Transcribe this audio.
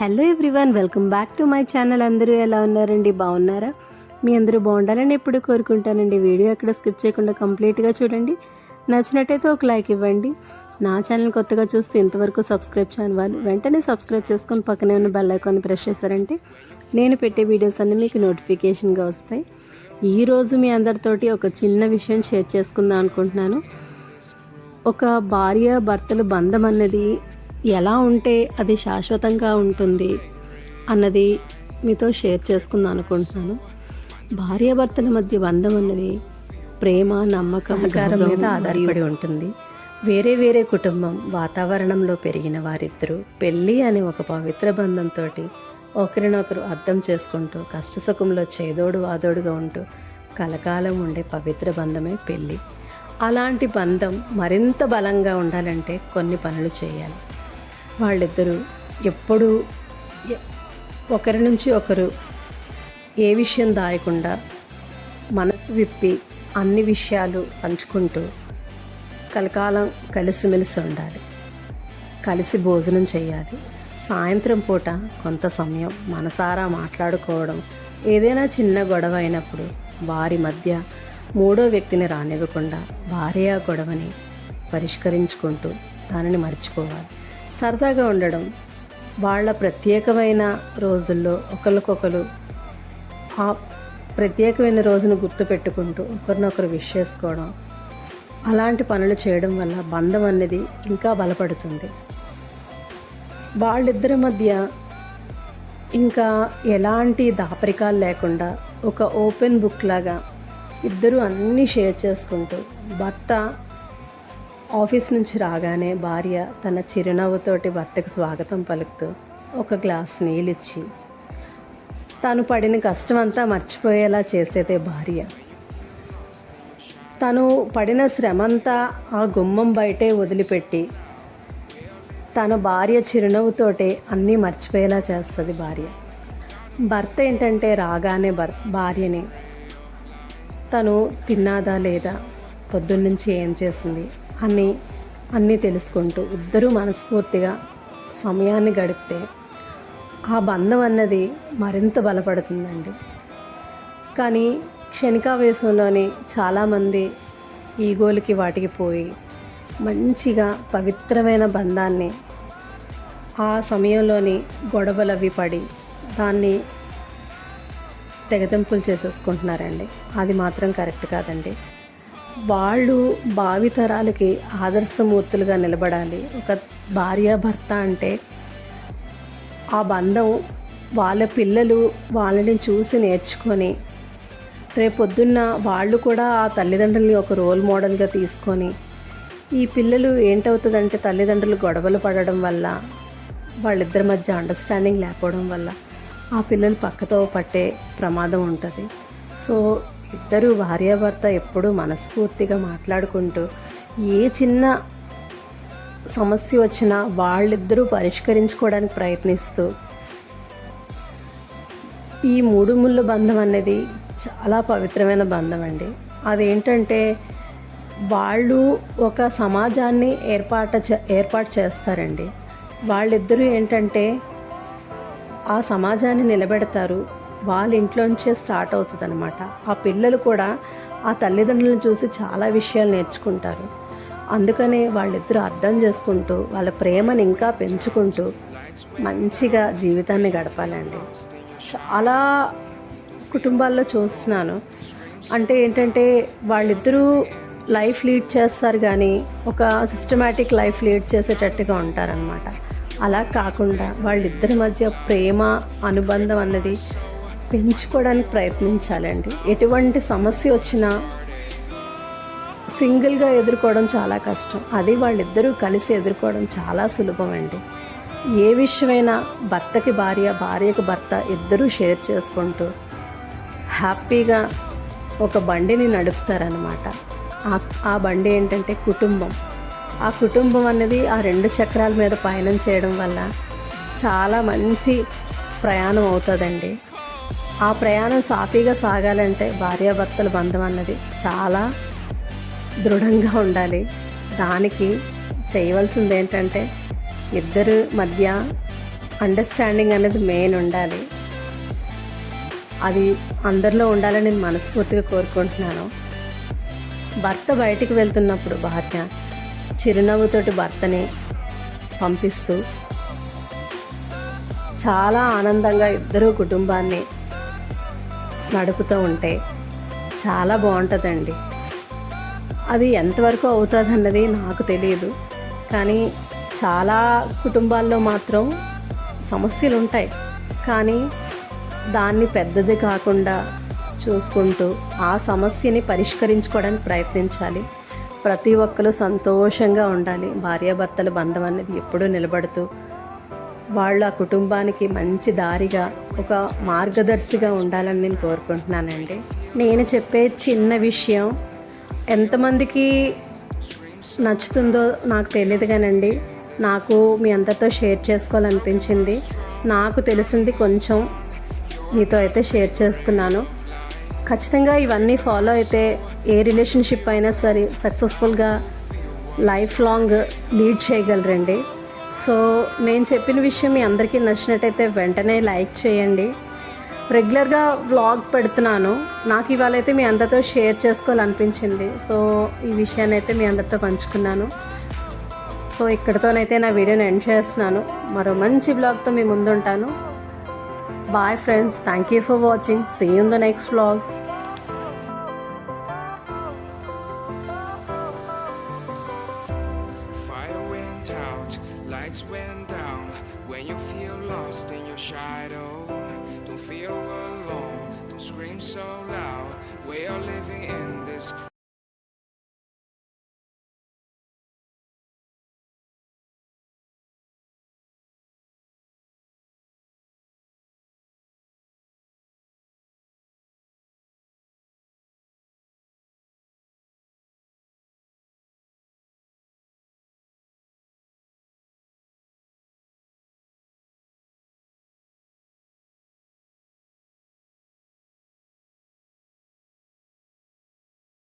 Hello everyone welcome back to my channel. అందరూ ఎలా ఉన్నారండి? బాగున్నారా? మీ అందరూ బాగుండాలని ఎప్పుడు కోరుకుంటానండి. వీడియో ఎక్కడ స్కిప్ చేయకుండా కంప్లీట్గా చూడండి. నచ్చినట్టయితే ఒక లైక్ ఇవ్వండి. నా ఛానల్ కొత్తగా చూస్తే ఇంతవరకు సబ్స్క్రైబ్ చేయని వాళ్ళు వెంటనే సబ్స్క్రైబ్ చేసుకొని పక్కనే ఉన్న బెల్ ఐకాన్ ప్రెస్ చేశారంటే నేను పెట్టే వీడియోస్ అన్నీ మీకు నోటిఫికేషన్గా వస్తాయి. ఈరోజు మీ అందరితోటి ఒక చిన్న విషయం షేర్ చేసుకుందాం అనుకుంటున్నాను. ఒక భార్య భర్తల బంధం అన్నది ఎలా ఉంటే అది శాశ్వతంగా ఉంటుంది అన్నది మీతో షేర్ చేసుకుందాం అనుకుంటున్నాను. భార్యాభర్తల మధ్య బంధం అన్నది ప్రేమ నమ్మకం మీద ఆధారపడి ఉంటుంది. వేరే వేరే కుటుంబం వాతావరణంలో పెరిగిన వారిద్దరూ పెళ్ళి అనే ఒక పవిత్ర బంధంతో ఒకరినొకరు అర్థం చేసుకుంటూ కష్టసుఖంలో చేదోడు వాదోడుగా ఉంటూ కలకాలం ఉండే పవిత్ర బంధమే పెళ్ళి. అలాంటి బంధం మరింత బలంగా ఉండాలంటే కొన్ని పనులు చేయాలి. వాళ్ళిద్దరూ ఎప్పుడూ ఒకరి నుంచి ఒకరు ఏ విషయం దాయకుండా మనసు విప్పి అన్ని విషయాలు పంచుకుంటూ కలకాలం కలిసిమెలిసి ఉండాలి. కలిసి భోజనం చేయాలి సాయంత్రం పూట కొంత సమయం మనసారా మాట్లాడుకోవడం ఏదైనా చిన్న గొడవ అయినప్పుడు వారి మధ్య మూడో వ్యక్తిని రానివ్వకుండా భార్య గొడవని పరిష్కరించుకుంటూ దానిని మర్చిపోవాలి. సరదాగా ఉండడం వాళ్ళ ప్రత్యేకమైన రోజుల్లో ఒకరికొకరు ఆ ప్రత్యేకమైన రోజును గుర్తుపెట్టుకుంటూ ఒకరినొకరు విష్ చేసుకోవడం. అలాంటి పనులు చేయడం వల్ల బంధం అనేది ఇంకా బలపడుతుంది. వాళ్ళిద్దరి మధ్య ఇంకా ఎలాంటి దాపరికాలు లేకుండా ఒక ఓపెన్ బుక్ లాగా ఇద్దరు అన్నీ షేర్ చేసుకుంటూ భర్త ఆఫీస్ నుంచి రాగానే భార్య తన చిరునవ్వుతోటి భర్తకు స్వాగతం పలుకుతూ ఒక గ్లాస్ నీళ్ళిచ్చి తను పడిన కష్టం అంతా మర్చిపోయేలా చేసేదే భార్య. తను పడిన శ్రమంతా ఆ గుమ్మం బయటే వదిలిపెట్టి తన భార్య చిరునవ్వుతోటే అన్నీ మర్చిపోయేలా చేస్తుంది భార్య. భర్త ఏంటంటే రాగానే భర్ భార్యని తను తిన్నాదా లేదా? పొద్దున్నుంచి ఏం చేసింది? అని అన్నీ తెలుసుకుంటూ ఇద్దరూ మనస్ఫూర్తిగా సమయాన్ని గడిపితే ఆ బంధం అన్నది మరింత బలపడుతుందండి. కానీ క్షణికావేశంలోని చాలామంది ఈగోలకి వాటికి పోయి మంచిగా పవిత్రమైన బంధాన్ని ఆ సమయంలోని గొడవలు అవి పడి దాన్ని తెగతింపులు చేసేసుకుంటున్నారండి. అది మాత్రం కరెక్ట్ కాదండి. వాళ్ళు భావితరాలకి ఆదర్శమూర్తులుగా నిలబడాలి. ఒక భార్యాభర్త అంటే ఆ బంధం వాళ్ళ పిల్లలు వాళ్ళని చూసి నేర్చుకొని రేపొద్దున్న వాళ్ళు కూడా ఆ తల్లిదండ్రుల్ని ఒక రోల్ మోడల్గా తీసుకొని ఈ పిల్లలు ఏంటవుతుందంటే తల్లిదండ్రులు గొడవలు పడడం వల్ల వాళ్ళిద్దరి మధ్య అండర్స్టాండింగ్ లేకపోవడం వల్ల ఆ పిల్లలు పక్కతో పట్టే ప్రమాదం ఉంటుంది. సో ఇద్దరు భార్యాభర్త ఎప్పుడూ మనస్ఫూర్తిగా మాట్లాడుకుంటూ ఏ చిన్న సమస్య వచ్చినా వాళ్ళిద్దరూ పరిష్కరించుకోవడానికి ప్రయత్నిస్తూ ఈ మూడు ముళ్ళు బంధం అనేది చాలా పవిత్రమైన బంధం అండి. అదేంటంటే వాళ్ళు ఒక సమాజాన్ని ఏర్పాటు చే- ఏర్పాటు చేస్తారండి. వాళ్ళిద్దరూ ఏంటంటే ఆ సమాజాన్ని నిలబెడతారు. వాళ్ళ ఇంట్లోంచే స్టార్ట్ అవుతుంది అనమాట ఆ పిల్లలు కూడా ఆ తల్లిదండ్రులను చూసి చాలా విషయాలు నేర్చుకుంటారు. అందుకనే వాళ్ళిద్దరూ అర్థం చేసుకుంటూ వాళ్ళ ప్రేమను ఇంకా పెంచుకుంటూ మంచిగా జీవితాన్ని గడపాలండి. చాలా కుటుంబాల్లో చూస్తున్నాను. అంటే ఏంటంటే వాళ్ళిద్దరూ లైఫ్ లీడ్ చేస్తారు కానీ ఒక సిస్టమేటిక్ లైఫ్ లీడ్ చేసేటట్టుగా ఉంటారనమాట అలా కాకుండా వాళ్ళిద్దరి మధ్య ప్రేమ అనుబంధం అన్నది పెంచుకోవడానికి ప్రయత్నించాలండి. ఎటువంటి సమస్య వచ్చినా సింగిల్గా ఎదుర్కోవడం చాలా కష్టం. అది వాళ్ళిద్దరూ కలిసి ఎదుర్కోవడం చాలా సులభం అండి ఏ విషయమైనా భర్తకి భార్య భార్యకు భర్త ఇద్దరూ షేర్ చేసుకుంటూ హ్యాపీగా ఒక బండిని నడుపుతారనమాట ఆ- బండి ఏంటంటే కుటుంబం. ఆ కుటుంబం అనేది ఆ రెండు చక్రాల మీద పయనం చేయడం వల్ల చాలా మంచి ప్రయాణం అవుతుందండి. ఆ ప్రయాణం సాఫీగా సాగాలంటే భార్యాభర్తల బంధం అన్నది చాలా దృఢంగా ఉండాలి. దానికి చేయవలసింది ఏంటంటే ఇద్దరు మధ్య అండర్స్టాండింగ్ అనేది మెయిన్ ఉండాలి. అది అందరిలో ఉండాలని నేను మనస్ఫూర్తిగా కోరుకుంటున్నాను. భర్త బయటికి వెళ్తున్నప్పుడు భార్య చిరునవ్వుతోటి భర్తని పంపిస్తూ చాలా ఆనందంగా ఇద్దరు కుటుంబాన్ని నడుపుతూ ఉంటే చాలా బాగుంటుందండి. అది ఎంతవరకు అవుతుంది అన్నది నాకు తెలియదు కానీ చాలా కుటుంబాల్లో మాత్రం సమస్యలు ఉంటాయి కానీ దాన్ని పెద్దది కాకుండా చూసుకుంటూ ఆ సమస్యని పరిష్కరించుకోవడానికి ప్రయత్నించాలి. ప్రతి ఒక్కరు సంతోషంగా ఉండాలి. భార్యాభర్తల బంధం అనేది ఎప్పుడూ నిలబడుతూ వాళ్ళ కుటుంబానికి మంచి దారిగా ఒక మార్గదర్శిగా ఉండాలని నేను కోరుకుంటున్నానండి. నేను చెప్పే చిన్న విషయం ఎంతమందికి నచ్చుతుందో నాకు తెలియదు కానండి నాకు మీ అందరితో షేర్ చేసుకోవాలనిపించింది. నాకు తెలిసింది కొంచెం మీతో అయితే షేర్ చేసుకున్నాను. ఖచ్చితంగా ఇవన్నీ ఫాలో అయితే ఏ రిలేషన్షిప్ అయినా సరే సక్సెస్ఫుల్గా లైఫ్ లాంగ్ లీడ్ చేయగలరండి. సో నేను చెప్పిన విషయం మీ అందరికీ నచ్చినట్టయితే వెంటనే లైక్ చేయండి. రెగ్యులర్గా వ్లాగ్ పెడుతున్నాను. నాకు ఇవాళ అయితే మీ అందరితో షేర్ చేసుకోవాలనిపించింది. సో ఈ విషయాన్ని అయితే మీ అందరితో పంచుకున్నాను. సో ఇక్కడితోనైతే నా వీడియోని ఎండ్ చేస్తున్నాను. మరో మంచి బ్లాగ్తో మీ ముందుంటాను. Bye friends. Thank you for watching. See in the next vlog. Out, lights went down. When you feel lost in your shadow, don't feel alone, don't scream so loud. We are living in this